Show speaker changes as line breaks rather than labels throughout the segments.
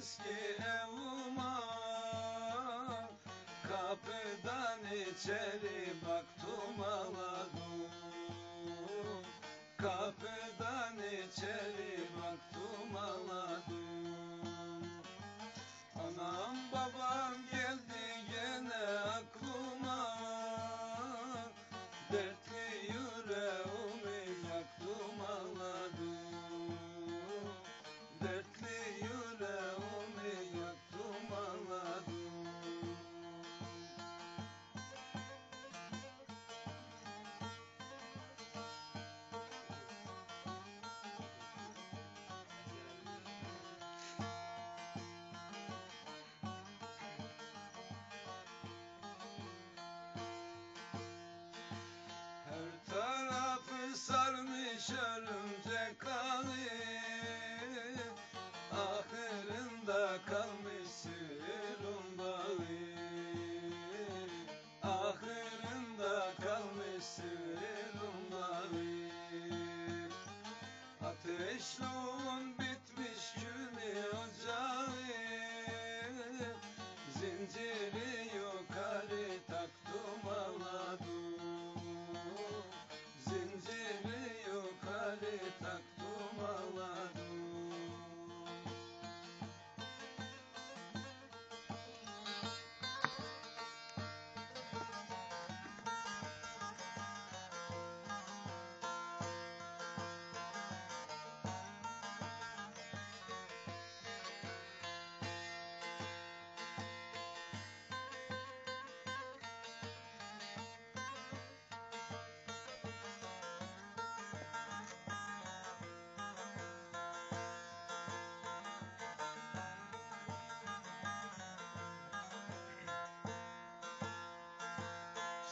eski evuma Kapıdan içeri baktım ağladım. Kapıdan içeri slow.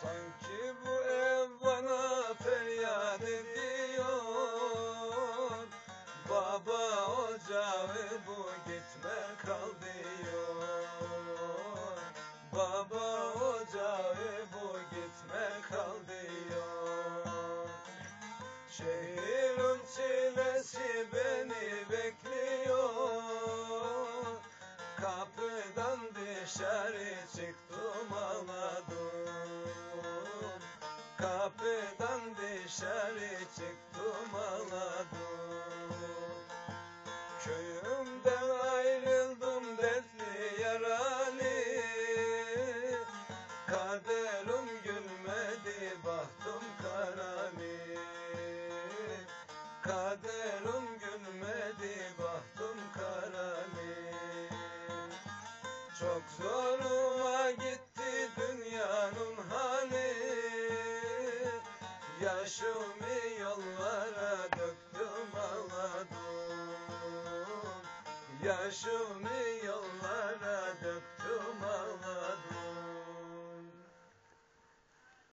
Sanki bu ev bana feryat ediyor. Baba ocağı bu gitme kal diyor. Baba ocağı bu gitme kal diyor. Şehrin çilesi beni bekliyor dışarı çıktım ağladım. Köyümden ayrıldım dertli yaralı Kaderim gülmedi bahtım karami. Kaderim gülmedi bahtım karami. Çok zoruma gitti dünyanın hali Yaşımı yollara döktüm ağladım. Yaşımı yollara